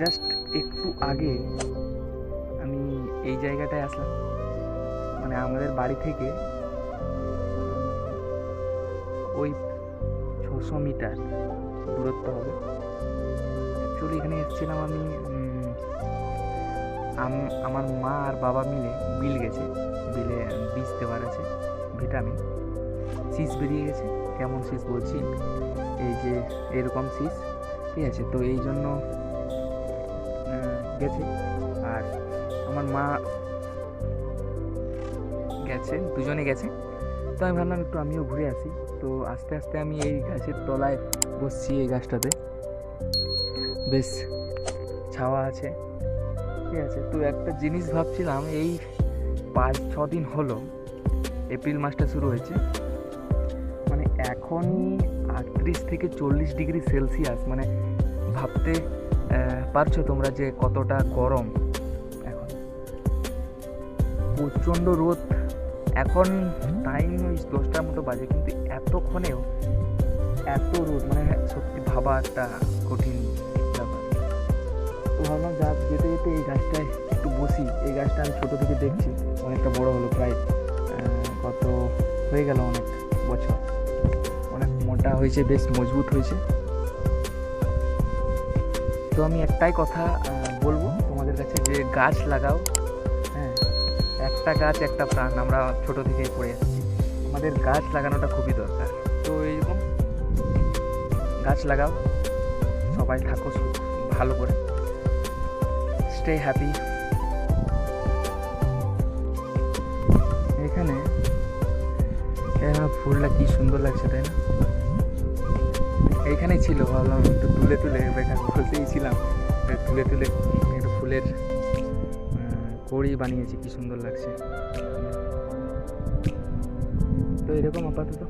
Just একটু আগে আমি এই জায়গাটায় আসলাম। মানে আমাদের বাড়ি থেকে ওই ছশো মিটার দূরত্ব হবে। অ্যাকচুয়ালি এখানে এসেছিলাম আমি আমার মা আর বাবা মিলে বিল গেছে। বিলে বীজ দেওয়ার আছে, ভিটামিন। শীষ বেরিয়ে গেছে। কেমন শীষ বলছি? এই যে এরকম শীষ ঠিক আছে, তো এই জন্য গেছে। আর আমার মা গেছে, দুজনে গেছে। তো আমি ভাবলাম একটু আমিও ঘুরে আসি। তো আস্তে আস্তে আমি এই গাছের তলায় বসছি এই গাছটাতে। বেশ, ছাওয়া আছে। ঠিক আছে, তো একটা জিনিস ভাবছিলাম, এই পাঁচ ছ দিন হলো, এপ্রিল মাসটা শুরু হয়েছে। মানে এখনই আটত্রিশ থেকে চল্লিশ ডিগ্রি সেলসিয়াস মানে ভাবতে পারছ তোমরা যে কতটা গরম? এখন প্রচণ্ড রোদ। এখন টাইম ওই দশটার মতো বাজে কিন্তু এতক্ষণেও এত রোদ মানে সত্যি ভাবা একটা কঠিন ব্যাপার। তো ভাবলাম যা যেতে যেতে এই গাছটায় একটু বসি। এই গাছটা আমি ছোটো থেকে দেখছি অনেকটা বড় হলো প্রায় কত হয়ে গেল অনেক বছর। অনেক মোটা হয়েছে বেশ মজবুত হয়েছে। তো আমি একটাই কথা বলব তোমাদের কাছে যে গাছ লাগাও হ্যাঁ একটা গাছ, একটা প্রাণ, আমরা ছোট থেকেই পড়ে আসছি আমাদের গাছ লাগানোটা খুবই দরকার। তো এইরকম গাছ লাগাও, সবাই থাকো ভালো করে। স্টে হ্যাপি এখানে ফুলটা কি সুন্দর লাগছে, তাই না? এইখানেই ছিল, ভাবলাম একটু তুলে তুলে বেকার বলতেই ছিলাম তুলে তুলে একটু ফুলের কড়ি বানিয়েছি, কি সুন্দর লাগছে। তো এরকম আপাতত।